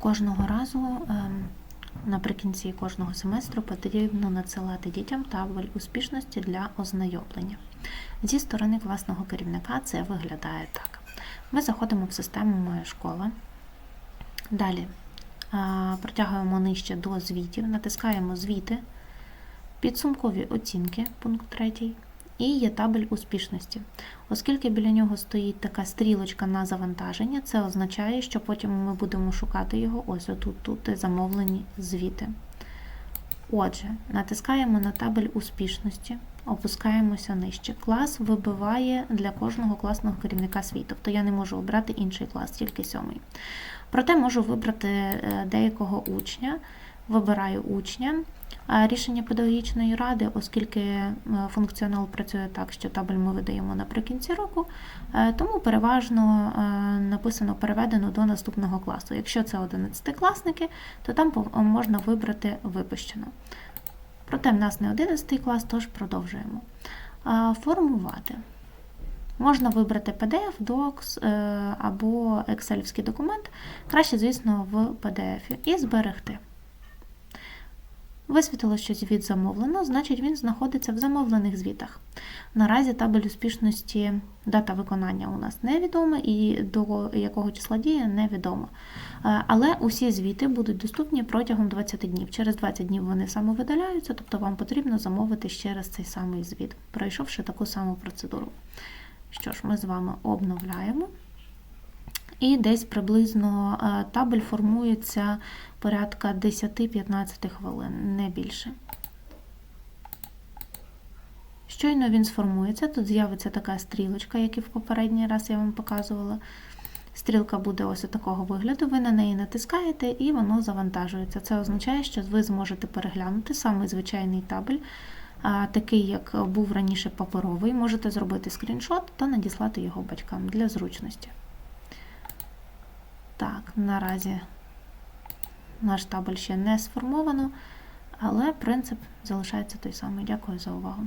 Кожного разу ем, наприкінці кожного семестру потрібно надсилати дітям табель успішності для ознайомлення. Зі сторони класного керівника це виглядає так. Ми заходимо в систему Моя школа. Далі протягуємо нижче до звітів, натискаємо звіти, підсумкові оцінки, пункт 3, і є табель успішності. Оскільки біля нього стоїть така стрілочка на завантаження, це означає, що потім ми будемо шукати його ось отут, тут замовлені звіти. Отже, натискаємо на табель успішності, опускаємося нижче. Клас вибиває для кожного класного керівника свій, тобто я не можу обрати інший клас, тільки сьомий. Проте можу вибрати е, деякого учня, вибираю учня. Рішення педагогічної ради, оскільки е, функціонал працює так, що табель ми видаємо наприкінці року, е, тому переважно е, написано переведено до наступного класу. Якщо це 11-класники, то там можна вибрати випущено. Проте в нас не 11 клас, тож продовжуємо. Формувати. Можна вибрати PDF, Docs або Excel документ, краще, звісно, в PDF і зберегти. Висвітило, що звіт замовлено, значить він знаходиться в замовлених звітах. Наразі табель успішності, дата виконання у нас невідома і до якого числа діє невідомо. Е, Але усі звіти будуть доступні протягом 20 днів. Через 20 днів вони самовидаляються, тобто вам потрібно замовити ще раз цей самий звіт, пройшовши таку саму процедуру. Що ж, ми з вами обновляємо. І десь приблизно е, табель формується порядка 10-15 хвилин, не більше. Щойно він сформується, тут з'явиться така стрілочка, як і в попередній раз я вам показувала. Стрілка буде ось такого вигляду, ви на неї натискаєте і воно завантажується. Це означає, що ви зможете переглянути самий звичайний табель, такий, як був раніше паперовий. Можете зробити скріншот та надіслати його батькам для зручності. Так, наразі наш табель ще не сформовано, але принцип залишається той самий. Дякую за увагу.